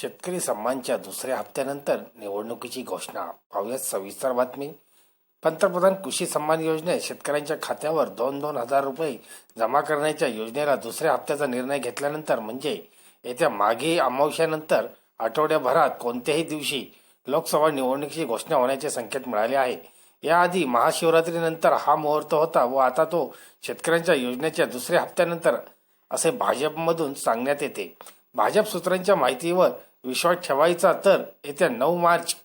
शेतकरी सन्मानच्या दुसऱ्या हप्त्यानंतर निवडणुकीची घोषणा. पाहूयात सविस्तर बातमी. पंतप्रधान कृषी सन्मान योजनेत शेतकऱ्यांच्या खात्यावर दोन दोन हजार रुपये जमा करण्याच्या योजनेला दुसऱ्या हप्त्याचा निर्णय घेतल्यानंतर म्हणजे येत्या मागे अमावश्यानंतर आठवड्याभरात कोणत्याही दिवशी लोकसभा निवडणुकीची घोषणा होण्याचे संकेत मिळाले आहे. याआधी महाशिवरात्रीनंतर हा मुहूर्त होता व आता तो शेतकऱ्यांच्या योजनेच्या दुसऱ्या हप्त्यानंतर असे भाजपमधून सांगण्यात येते. भाजप सूत्रांच्या माहितीवर विश्वास ठेवायचा तर येत्या नऊ मार्च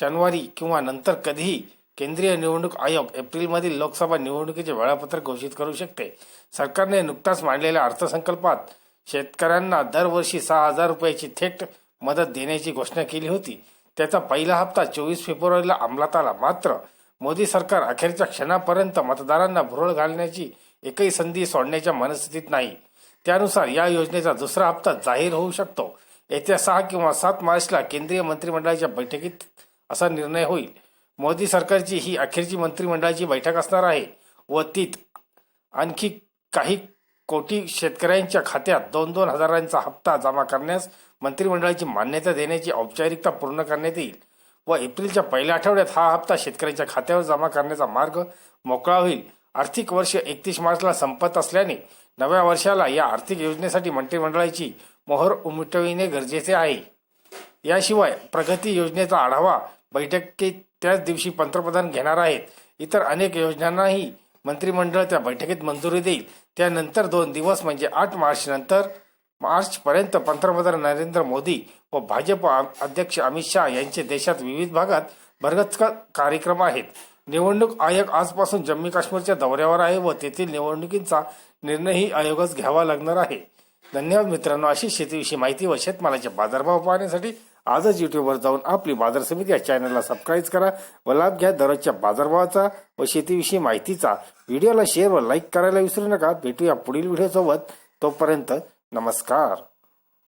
शनिवारी किंवा नंतर कधीही केंद्रीय निवडणूक आयोग एप्रिलमधील लोकसभा निवडणुकीचे वेळापत्रक घोषित करू शकते. सरकारने नुकताच मांडलेल्या अर्थसंकल्पात शेतकऱ्यांना दरवर्षी सहा हजार रुपयाची थेट मदत देण्याची घोषणा केली होती. त्याचा पहिला हप्ता चोवीस फेब्रुवारीला अंमलात आला. मात्र मोदी सरकार अखेरच्या क्षणापर्यंत मतदारांना भुरळ घालण्याची एकही संधी सोडण्याच्या मनस्थितीत नाही. त्यानुसार या योजनेचा दुसरा हप्ता जाहीर होऊ शकतो. येत्या सहा किंवा सात मार्चला केंद्रीय मंत्रिमंडळाच्या बैठकीत असा निर्णय होईल. मोदी सरकारची ही अखेरची मंत्रिमंडळाची बैठक असणार आहे व तीत आणखी काही कोटी शेतकऱ्यांच्या खात्यात दोन दोन हजारांचा हप्ता जमा करण्यास मंत्रिमंडळाची मान्यता देण्याची औपचारिकता पूर्ण करण्यात येईल व एप्रिलच्या पहिल्या आठवड्यात हा हप्ता शेतकऱ्यांच्या खात्यावर जमा करण्याचा मार्ग मोकळा होईल. आर्थिक वर्ष एकतीस मार्चला संपत असल्याने नव्या वर्षाला या आर्थिक योजनेसाठी मंत्रिमंडळाची मोहर उमटविणे गरजेचे आहे. याशिवाय प्रगती योजनेचा आढावा बैठकीत त्याच दिवशी पंतप्रधान घेणार आहेत. इतर अनेक योजनांनाही मंत्रिमंडळ त्या बैठकीत मंजुरी देईल. त्यानंतर दोन दिवस म्हणजे आठ मार्च नंतर पंतप्रधान नरेंद्र मोदी व भाजप अध्यक्ष अमित शहा यांचे देशात विविध भागात भरगत कार्यक्रम आहेत. निवडणूक आयोग आजपासून जम्मू काश्मीरच्या दौऱ्यावर आहे व तेथील निवडणुकींचा निर्णयही आयोगच घ्यावा लागणार आहे. धन्यवाद मित्रांनो. अशी शेतीविषयी माहिती व शेतमालाचे बाजारभाव पाहण्यासाठी आजच युट्यूबवर जाऊन आपली बाजार समिती या चॅनलला सबस्क्राईब करा व लाभ घ्या दररोजच्या बाजारभावाचा व शेतीविषयी माहितीचा. व्हिडिओला शेअर व लाईक करायला विसरू नका. भेटूया पुढील व्हिडिओसोबत तोपर्यंत नमस्कार.